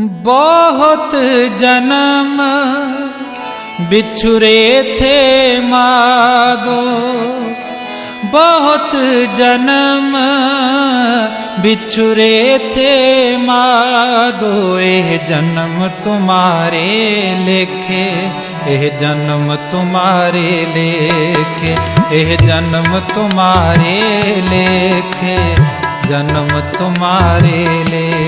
बहुत जन्म बिछुरे थे मादो बहुत जन्म बिछुरे थे मादो एह जन्म तुम्हारे लेखे एह जन्म तुम्हारे लेखे एह जन्म तुम्हारे लेखे जन्म तुम्हारे लेखे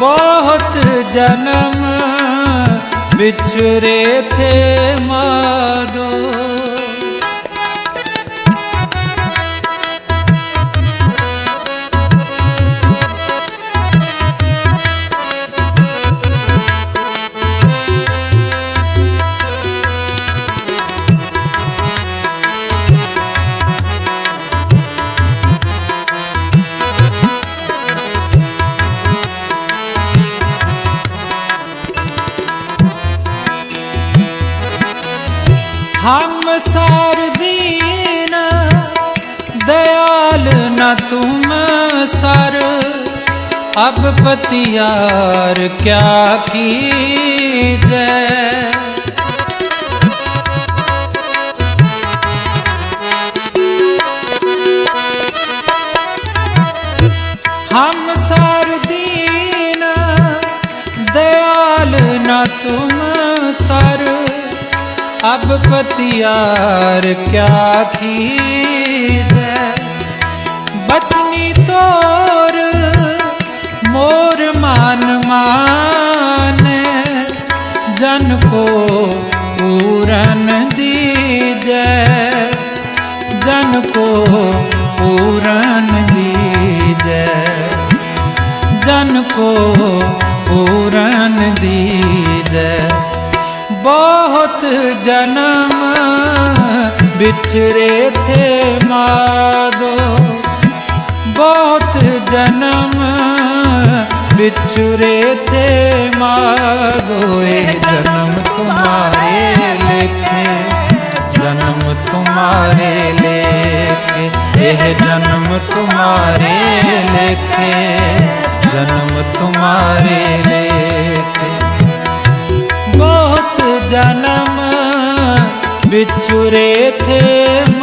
बहुत जन्म बिछुरे थे मादो ਸਰਦੀਨ ਦਇਆਲ ਨਾ ਤੁਮ ਸਰ। ਅਬ ਪਤਿਆਰ ਕਿਆ ਕੀਜੈ? अब पतियार क्या खीद बचनी तोर, मोर मान मान, जन को पूरन दीज। जन को पूरन दीज। जन को पूरन दीज। बहुत जन्म बिछरे थे मादो। बहुत जन्म बिछुरे थे मादो। ए जन्म तुम्हारे लेखे जन्म तुम्हारे लेखे यह जन्म तुम्हारे लेखे जन्म तुम्हारे बिछुरे थे।